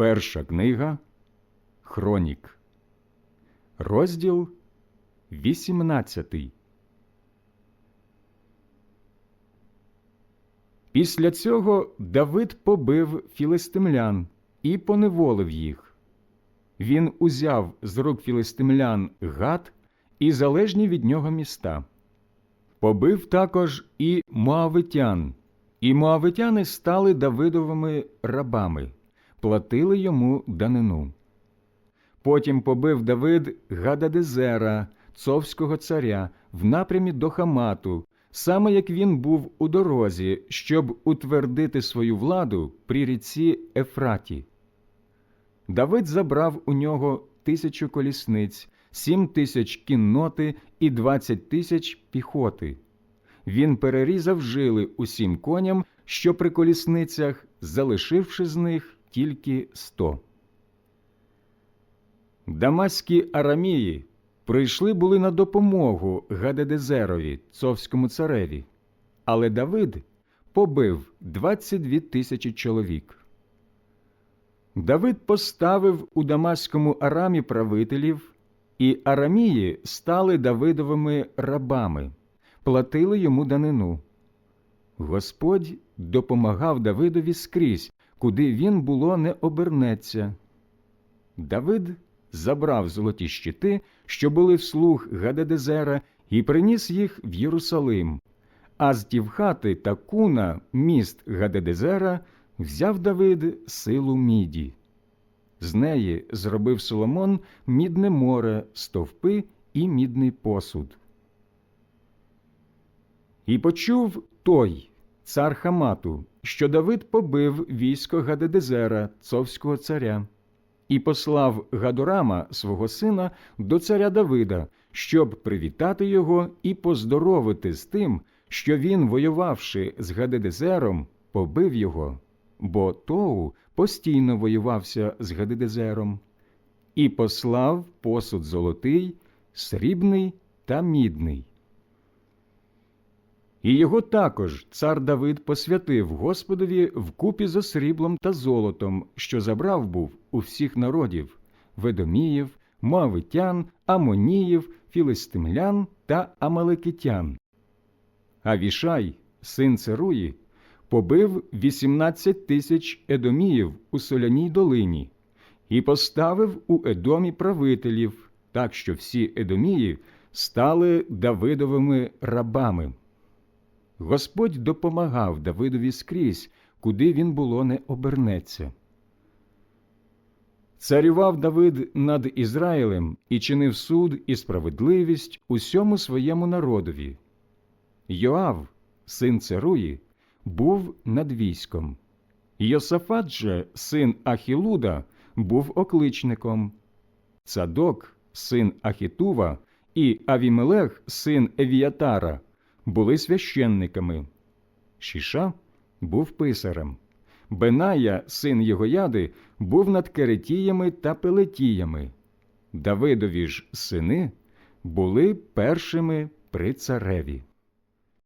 Перша книга Хронік, розділ 18. Після цього Давид побив філистимлян і поневолив їх. Він узяв з рук філистимлян гад і залежні від нього міста. Побив також і моавитян, і моавитяни стали Давидовими рабами, платили йому данину. Потім побив Давид Гададезера, цовського царя, в напрямі до Хамату, саме як він був у дорозі, щоб утвердити свою владу при ріці Ефраті. Давид забрав у нього тисячу колісниць, сім тисяч кінноти і двадцять тисяч піхоти. Він перерізав жили усім коням, що при колісницях, залишивши з них тільки сто. Дамаські арамії прийшли були на допомогу Гадедезерові, цовському цареві, але Давид побив 22 тисячі чоловік. Давид поставив у Дамаському арамі правителів, і арамії стали Давидовими рабами, платили йому данину. Господь допомагав Давидові скрізь, куди він було не обернеться. Давид забрав золоті щити, що були в слуг Гадедезера, і приніс їх в Єрусалим. А з Тівхати та Куна, міст Гадедезера, взяв Давид силу міді. З неї зробив Соломон мідне море, стовпи і мідний посуд. І почув той, цар Хамату, що Давид побив військо Гадедезера, цовського царя, і послав Гадорама, свого сина, до царя Давида, щоб привітати його і поздоровити з тим, що він, воювавши з Гадедезером, побив його, бо Тоу постійно воювався з Гадедезером, і послав посуд золотий, срібний та мідний. І його також цар Давид посвятив Господові вкупі зо сріблом та золотом, що забрав був у всіх народів ведоміїв, моавитян, амоніїв, філистимлян та амалекитян. Авішай, син Церуї, побив 18 тисяч едоміїв у соляній долині і поставив у Едомі правителів, так що всі едомії стали Давидовими рабами. Господь допомагав Давидові скрізь, куди він було не обернеться. Царював Давид над Ізраїлем і чинив суд і справедливість усьому своєму народові. Йоав, син Церуї, був над військом. Йосафат же, син Ахілуда, був окличником. Цадок, син Ахітува, і Авімелех, син Евіятара, були священниками. Шіша був писарем. Беная, син Єгояди, був над керетіями та пелетіями. Давидові ж сини були першими при цареві.